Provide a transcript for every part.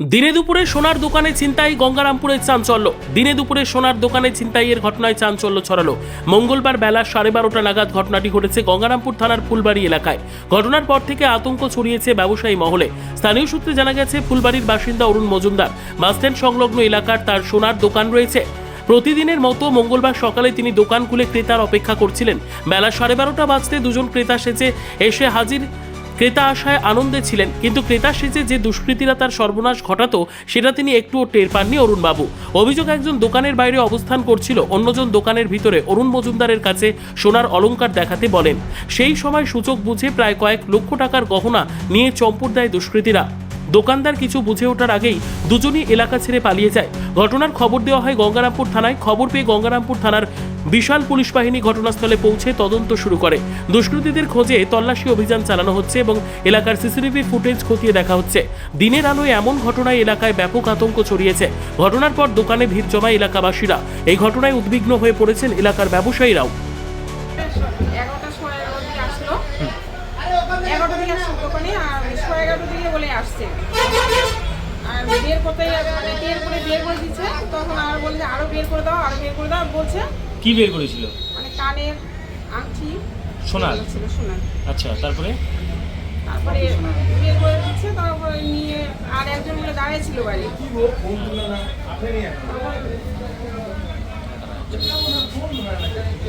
দিনে দুপুরে সোনার দোকানে ছিনতাই গঙ্গারামপুরের চাঞ্চল্য। দিনে দুপুরে সোনার দোকানে ছিনতাইয়ের ঘটনায় চাঞ্চল্য ছড়ালো। মঙ্গলবার বেলা সাড়ে বারোটা নাগাদ ঘটনাটি ঘটেছে গঙ্গারামপুর থানার ফুলবাড়ি এলাকায়। ঘটনার পর থেকে আতঙ্ক ছড়িয়েছে ব্যবসায়ী মহলে। স্থানীয় সূত্রে জানা গেছে, ফুলবাড়ির বাসিন্দা অরুণ মজুমদার বাসস্ট্যান্ড সংলগ্ন এলাকার তার সোনার দোকান রয়েছে। প্রতিদিনের মতো মঙ্গলবার সকালে তিনি দোকান খুলে ক্রেতার অপেক্ষা করছিলেন। বেলা সাড়ে বারোটা বাজতে দুজন ক্রেতা সেজে এসে হাজির ক্রেতা আসায় আনন্দে ছিলেন। কিন্তু ক্রেতা সেজে যে দুষ্কৃতীরা তার সর্বনাশ ঘটাতো, সেটা তিনি একটুও টের পাননি অরুণবাবু। অভিযোগ একজন দোকানের বাইরে অবস্থান করছিল, অন্যজন দোকানের ভিতরে। অরুণ মজুমদারের কাছে সোনার অলঙ্কার দেখাতে বলেন, সেই সময় সূচক বুঝে প্রায় কয়েক লক্ষ টাকার গহনা নিয়ে চম্পট দেয় দুষ্কৃতীরা। দোকানদার কিছু বুঝে ওঠার আগেই দুজনই এলাকা ছেড়ে পালিয়ে যায়। ঘটনার খবর দেওয়া হয় গঙ্গারামপুর থানায়। খবর পেয়ে গঙ্গারামপুর থানার বিশাল পুলিশ বাহিনী ঘটনাস্থলে পৌঁছে তদন্ত শুরু করে। দুষ্কৃতীদের খোঁজে তল্লাশি অভিযান চালানো হচ্ছে এবং এলাকার সিসিটিভি ফুটেজ খতিয়ে দেখা হচ্ছে। দিনের আলোয় এমন ঘটনায় এলাকায় ব্যাপক আতঙ্ক ছড়িয়েছে। ঘটনার পর দোকানে ভিড় জমায় এলাকাবাসীরা। এই ঘটনায় উদ্বিগ্ন হয়ে পড়েছেন এলাকার ব্যবসায়ীরাও এগারোটা সোয়া এগারোটার দিকে আসলো এগারোটা দোকানে আর সোয়া এগারোটা দিকে বলে আসছে। আর বের করতে মানে বের করে বের করে দিচ্ছে তখন আর বলে যে আরও বের করে দাও আরও বের করে দাও বলছে কি বের করেছিল? মানে কানের আংটি সোনার ছিল সোনার আচ্ছা তারপরে? তারপরে বের করে দিচ্ছে তারপরে নিয়ে আর একজন বলে দাঁড়িয়ে ছিল বাড়ি।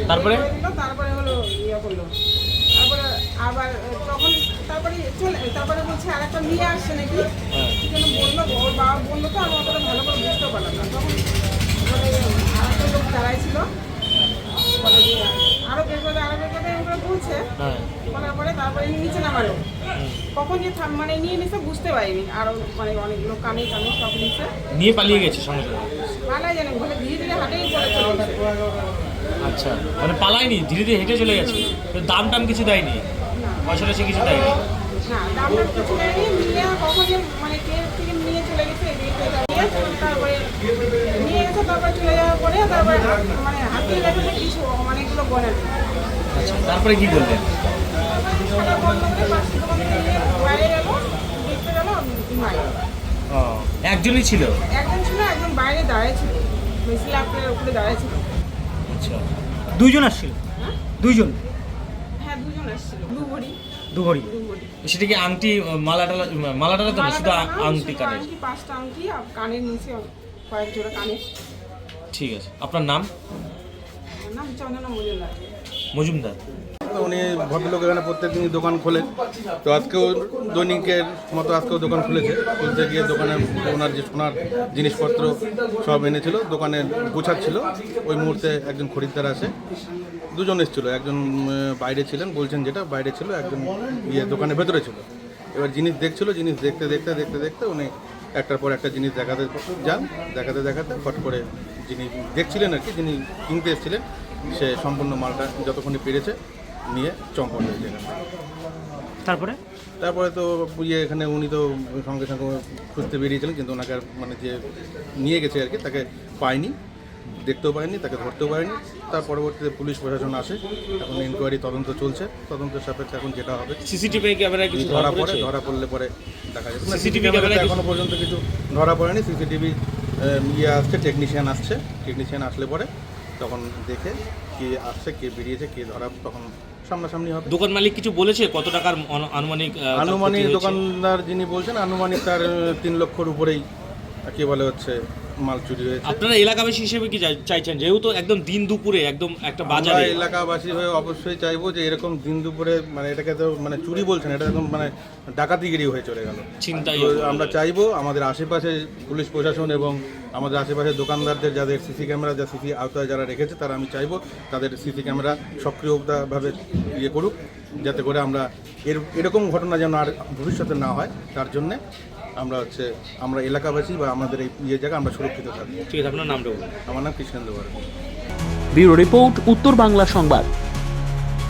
তারপরে? তারপরে হলো ইয়ে করল। আবার তখন তারপরে চলে তারপরে বলছে আর একটা নিয়ে আসছে নাকি? হ্যাঁ। যেন বলল ওর বাবা বলল তো আমি অতটা ভালো করে বুঝতে পারলাম না। তখন মানে আরেকটা লোক দাঁড়াই ছিল বলে যে আরও বের করে আরও বের করে এরকম বলছে। হ্যাঁ। বলার পরে তারপরে নিচে নামালো। হুম। কখন যে থাম- মানে নিয়ে নিছে বুঝতে পারিনি। আরও মানে অনেকগুলো কানে কানে সব নিচে নিয়ে পালিয়ে গেছে সঙ্গে ভালোই জানে বলে ধীরে ধীরে হাঁটেই পড়ে চলে আচ্ছা মানে পালায়নি ধীরে ধীরে হেঁটে চলে গেছে। দাম টাম কিছু দেয়নি? না পয়সা টয়সা কিছু দেয়নি? না দামটা কিছু নেয়নি নিয়ে কখন যে মানে কে থেকে নিয়ে চলে গেছে তারপরে নিয়ে গেছে তারপরে চলে যাওয়ার পরে তারপরে মানে হাতে কিছু আচ্ছা তারপরে কি করলেন? একজনই ছিল? একজন ছিল একজন বাইরে দাঁড়িয়ে ছিল উপরে দাঁড়িয়ে ছিল। আচ্ছা দুইজন আসছিল? হ্যাঁ? দুইজন? হ্যাঁ দুজন আসছিল দু ভরি দু ভরি সেটা কি আংটি মালা টালা মালা টালা তো না শুধু আংটি কানে আংটি পাঁচটা আংটি আর কানের নিচে কয়েক জোড়া কানের। ঠিক আছে। আপনার নাম? নাম চন্দনা মজুমদার। মজুমদার। তো উনি ভদ্রলোক এখানে প্রত্যেকদিনই দোকান খোলেন তো আজকেও দৈনিকের মতো আজকেও দোকান খুলেছে। খুলতে গিয়ে দোকানে ওনার যে সোনার জিনিসপত্র সব এনেছিল, দোকানে গুছাচ্ছিল ওই মুহূর্তে একজন খরিদ্দার আসে। দুজন এসেছিল, একজন বাইরে ছিলেন, বলছেন যেটা, বাইরে ছিল, একজন ইয়ে দোকানের ভেতরে ছিল। এবার জিনিস দেখছিল, জিনিস দেখতে দেখতে দেখতে দেখতে উনি একটার পর একটা জিনিস দেখাতে যান, দেখাতে দেখাতে ফট করে যিনি দেখছিলেন আর কি, যিনি কিনতে এসেছিলেন, সে সম্পূর্ণ মালটা যতক্ষণই পেরেছে নিয়ে চম্পট হয়েছে এখানে তারপরে? তারপরে তো ইয়ে এখানে উনি তো সঙ্গে সঙ্গে খুঁজতে বেরিয়েছিলেন কিন্তু ওনাকে আর মানে যে নিয়ে গেছে আর কি তাকে পায়নি দেখতেও পায়নি তাকে ধরতেও পারেনি তার পরবর্তীতে পুলিশ প্রশাসন আসে এখন ইনকোয়ারি তদন্ত চলছে। তদন্তের সাপেক্ষে এখন যেটা হবে সিসিটিভি ক্যামেরায় কিছু ধরা পড়ে ধরা পড়লে পরে দেখা যাবে। সিসিটিভি ক্যামেরা এখনও পর্যন্ত কিছু ধরা পড়েনি। সিসিটিভি ইয়ে আসছে টেকনিশিয়ান আসছে টেকনিশিয়ান আসলে পরে তখন দেখে কে আসছে কে বেরিয়েছে কে ধরা তখন সামনাসামনি হবে দোকান মালিক কিছু বলেছে কত টাকার আনুমানিক আহ, আনুমানিক ক্ষতি হয়েছে? দোকানদার যিনি বলছেন আনুমানিক তার তিন লক্ষর উপরেই কি বলে হচ্ছে মাল চুরি হয়েছে। আপনারা এলাকাবাসী হিসেবে কি চাই- চাইছেন? যেহেতু একদম দিন দুপুরে একদম একটা বাজারে। এলাকাবাসী হয়ে অবশ্যই চাইব যে এরকম দিন দুপুরে মানে এটাকে তো মানে চুরি বলছেন এটা একদম মানে ডাকাতিগিরি হয়ে চলে গেল। চিন্তাই আমরা চাইব আমাদের আশেপাশে পুলিশ প্রশাসন এবং আমাদের আশেপাশে দোকানদারদের যাদের সিসি ক্যামেরা যা সিসি আওতায় যারা রেখেছে তারা আমি চাইব তাদের সিসি ক্যামেরা সক্রিয়তাভাবে ইয়ে করুক যাতে করে আমরা এর এরকম ঘটনা যেন আর ভবিষ্যতে না হয় তার জন্যে আমরা হচ্ছে আমরা এলাকাবাসী বা আমাদের এই ইয়ে জায়গা আমরা সুরক্ষিত থাকি। ঠিক আছে আপনার নামটা বলুন আমার নাম কৃষ্ণেন্দু বর্মা ব্যুরো রিপোর্ট উত্তর বাংলা সংবাদ।